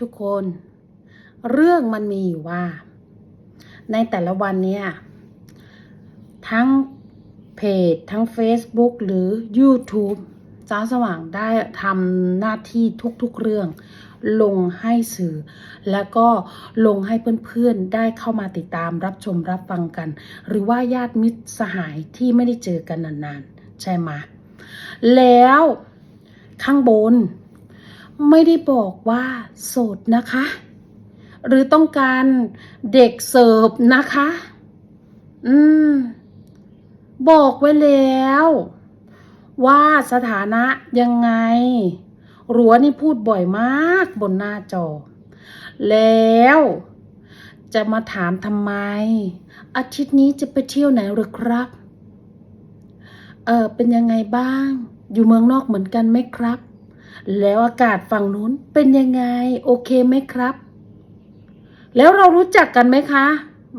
ทุกคน เรื่องมันมีอยู่ว่า ในแต่ละวันเนี่ย ทั้งเพจ ทั้ง Facebook หรือ YouTube จ้าสว่างได้ทำหน้าที่ทุกๆเรื่อง ลงให้สื่อ แล้วก็ลงให้เพื่อนๆได้เข้ามาติดตามรับชมรับฟังกัน หรือว่าญาติมิตรสหายที่ไม่ได้เจอกันนานๆ ใช่ไหมแล้วข้างบน ไม่ได้บอกว่าโสดนะคะ หรือต้องการเด็กเสิร์ฟนะคะ อืม บอกไว้แล้ว ว่าสถานะยังไงรัวนี่พูดบ่อยมากบนหน้าจอ แล้ว จะมาถามทำไม อาทิตย์นี้จะไปเที่ยวไหนหรือครับ เออเป็นยังไงบ้าง อยู่เมืองนอกเหมือนกันไหมครับ แล้วอากาศฝั่งนู้นเป็นยังไง โอเคไหมครับ แล้วเรารู้จักกันไหมคะ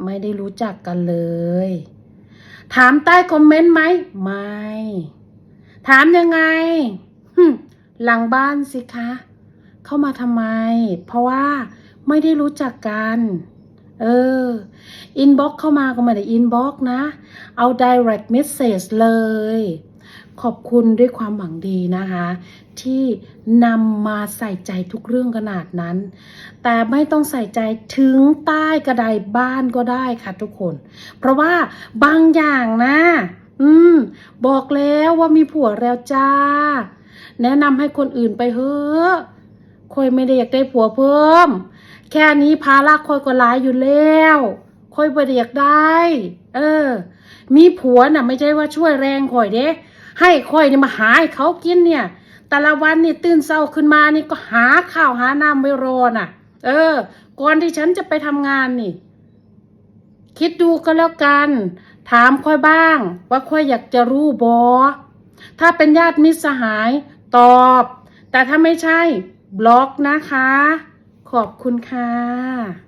ไม่ได้รู้จักกันเลย ถามใต้คอมเมนต์ไหมไม่ ถามยังไงหึหลังบ้านสิคะ เข้ามาทำไม เพราะว่าไม่ได้รู้จักกัน เออ อินบ็อกเข้ามาก็ไม่ได้อินบ็อกนะ เอา direct message เลย ขอบคุณด้วยความหวังดีนะคะ ที่นำมาใส่ใจทุกเรื่องขนาดนั้น แต่ไม่ต้องใส่ใจถึงใต้กระไดบ้านก็ได้ค่ะทุกคน เพราะว่าบางอย่างนะ อืม บอกแล้วว่ามีผัวแล้วจ้า แนะนำให้คนอื่นไปเฮ้อคอยไม่ได้อยากได้ผัวเพิ่ม แค่นี้ภาระคอยก็หลายอยู่แล้วคอยไม่ได้อยากได้ เออ มีผัวน่ะ ไม่ใช่ว่าช่วยแรงคอยเด้ ให้ค่อยเนี่ยมาหาให้เขากินเนี่ย แต่ละวันนี่ตื่นเช้าขึ้นมานี่ก็หาข้าวหาน้ำไว้รอน่ะ เออ ก่อนที่ฉันจะไปทำงานนี่ คิดดูก็แล้วกัน ถามค่อยบ้าง ว่าค่อยอยากจะรู้บอถ้าเป็นญาติมิตรสหายตอบ แต่ถ้าไม่ใช่ บล็อกนะคะ ขอบคุณค่ะ